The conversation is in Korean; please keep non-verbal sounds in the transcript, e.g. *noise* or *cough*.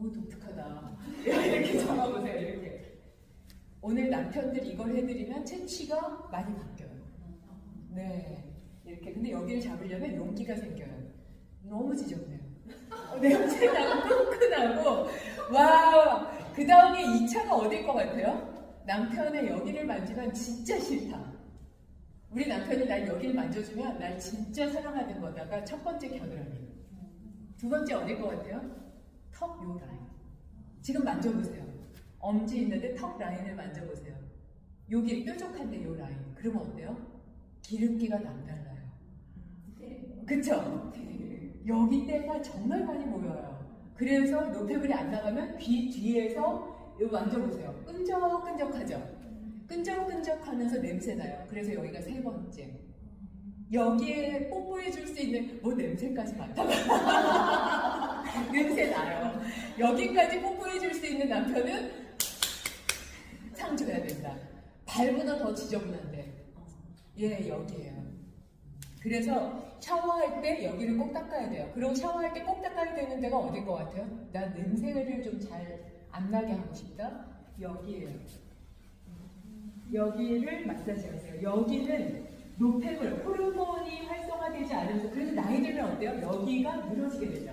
오 독특하다. *laughs* 이렇게 잡아보세요. 이렇게. 오늘 남편들이 이걸 해드리면 채취가 많이 바뀌어요. 네. 이렇게. 근데 여기를 잡으려면 용기가 생겨요. 너무 지저분해요. 어, 냄새 나고 끈끈하고. 와. 그 다음에 2차가 어딜 것 같아요? 남편의 여기를 만지면 진짜 싫다. 우리 남편이 날 여기를 만져주면 날 진짜 사랑하는 거다가 첫 번째 겨드랑이. 두 번째 어딜 것 같아요? 턱 요 라인. 지금 만져보세요. 엄지 있는데 턱 라인을 만져보세요. 여기 뾰족한데 요 라인. 그러면 어때요? 기름기가 남달라요. 그쵸? 여기 때가 정말 많이 보여요. 그래서 노폐물이 안 나가면 귀 뒤에서 만져보세요. 끈적끈적하죠? 끈적끈적하면서 냄새 나요. 그래서 여기가 세 번째. 여기에 뽀뽀해 줄 수 있는 뭐 냄새까지 나요. *laughs* 여기까지 뽀뽀해 줄 수 있는 남편은 상 줘야 된다. 발보다 더 지저분한데. 예, 여기에요. 그래서 샤워할 때 여기를 꼭 닦아야 돼요. 그리고 샤워할 때 꼭 닦아야 되는 데가 어딘 것 같아요? 난 냄새를 좀 잘 안 나게 하고 싶다. 여기에요. 여기를 마사지하세요. 여기는 노폐물, 호르몬이 활성화되지 않으면서 그래서 나이 들면 어때요? 여기가 늘어지게 되죠.